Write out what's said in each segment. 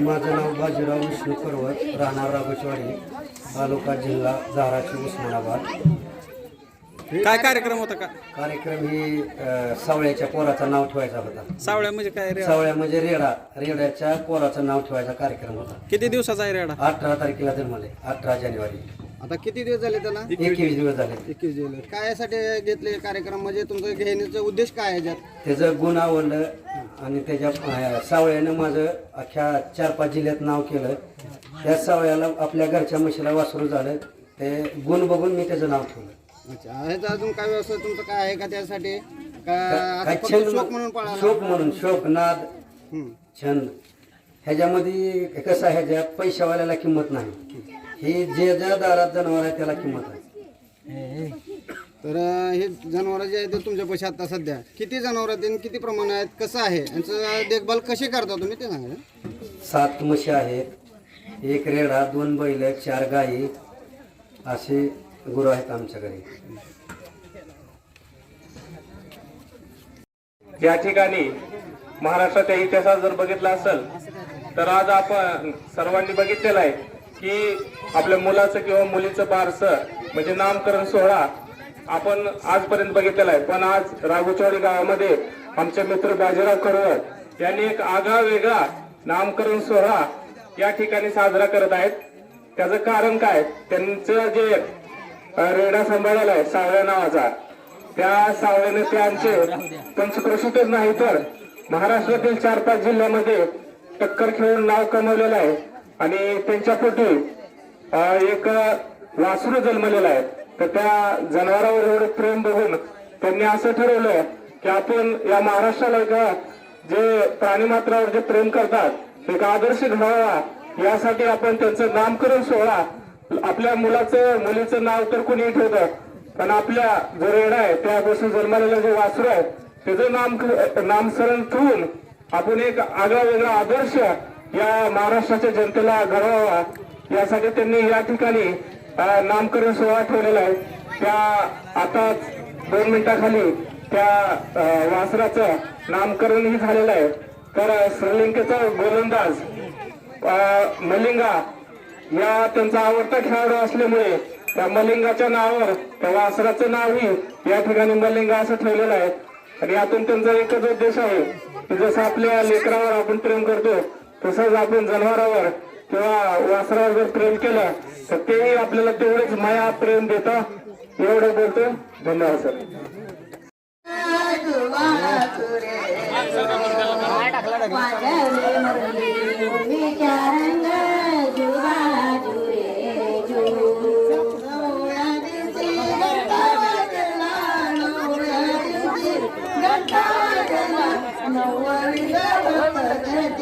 माझं नाव बाजीराव विष्णू पर्वत राहणार राघोचवाडी तालुका जिल्हा धाराशिव उस्मानाबाद. काय कार्यक्रम होता का? कार्यक्रम ही अ, सावळ्याच्या पोराचं नाव ठेवायचा होता. सावळ्या म्हणजे काय रे सावळ्या म्हणजे रेडा. रेड्याच्या पोराचं नाव ठेवायचा कार्यक्रम होता. किती दिवसाचा आहे रेडा? अठरा तारखेला जन्मले. अठरा जानेवारी. आता किती दिवस झाले त्याला? एकवीस दिवस. झाले. एकवीस दिवस. काय यासाठी घेतले कार्यक्रम? म्हणजे तुमचं घेण्याचा उद्देश काय आहे याच्यात? त्याचं गुण आवडलं आणि त्याच्या अ, सावळ्यानं माझं अख्ख्या चार पाच जिल्ह्यात नाव केलं. त्या सावळ्याला आपल्या घरच्या म्हशीला वासरू झालं. ते गुण बघून मी त्याचं नाव ठेवलं. अच्छा. ह्याचा अजून काय व्यवसाय तुमचं काय आहे का त्यासाठी? का आता काय फक्त छंद शौक म्हणून पळाला? शोक म्हणून. शोक नाद हम्म. छंद. ह्याच्यामध्ये कसं आहे ह्याच्यात पैशावाल्याला किंमत नाही. हे जे ज्या दारात जनावर आहे त्याला किंमत आहे. तर अं, हे जनावर जे आहेत ते तुमच्या पैसे आता सध्या किती जनावर आहेत आणि किती प्रमाण आहेत कसं आहे? यांचं देखभाल कशी करता तुम्ही ते सांगा. सात म्हशी आहेत एक रेडा दोन बैल चार गाई असे गुरु आहेत आमच्या घरी. या ठिकाणी महाराष्ट्राच्या इतिहासात जर बघितला असेल तर आज आपण सर्वांनी बघितलेलं आहे की आपल्या मुलाचं किंवा मुलीचं बारसं म्हणजे नामकरण सोहळा आपण आजपर्यंत बघितलेला आहे. पण आज राघुचवाडी गावामध्ये आमचे मित्र बाजीराव करवळ यांनी एक आगळा वेगळा नामकरण सोहळा या ठिकाणी साजरा करत आहेत. त्याचं कारण काय? त्यांचं जे रेडा सांभाळलेला आहे सावळ्या नावाचा. त्या सावळ्याने त्यांचे पंचक्रोशीतच नाही तर महाराष्ट्रातील चार पाच जिल्ह्यामध्ये टक्कर खेळून नाव कमवलेलं आहे. आणि त्यांच्या पोटी एक वासरू जन्मलेला आहे तर त्या जनावरावर एवढं प्रेम बघून त्यांनी असं ठरवलं की आपण या महाराष्ट्राला एका जे प्राणीमात्रावर जे प्रेम करतात एक आदर्श घडावा यासाठी आपण त्यांचं नामकरण सोहळा आपल्या मुलाचं मुलीचं नाव तर कोणी ठेवतं पण आपल्या जो रेडा आहे त्यापासून जन्मलेलं जे वासरू आहे त्याचं नाम नामसरण ठेवून आपण एक आगळा वेगळा आदर्श या महाराष्ट्राच्या जनतेला घडवावा यासाठी त्यांनी या ठिकाणी नामकरण सोहळा ठेवलेला आहे. त्या आता दोन मिनिटाखाली त्या वासराचं नामकरणही झालेलं आहे. तर श्रीलंकेचा गोलंदाज मलिंगा या त्यांचा आवडता खेळाडू असल्यामुळे त्या मलिंगाच्या नावावर त्या वासराचं नावही या ठिकाणी मलिंगा असं ठेवलेलं आहे. आणि यातून त्यांचा एकच उद्देश आहे की जसं आपल्या लेकरावर आपण प्रेम करतो तसंच आपण जनावरावर किंवा वासरावर जर प्रेम केलं तर तेही आपल्याला तेवढेच माया प्रेम देतं. एवढं बोलतो. धन्यवाद सर.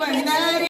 पंढरी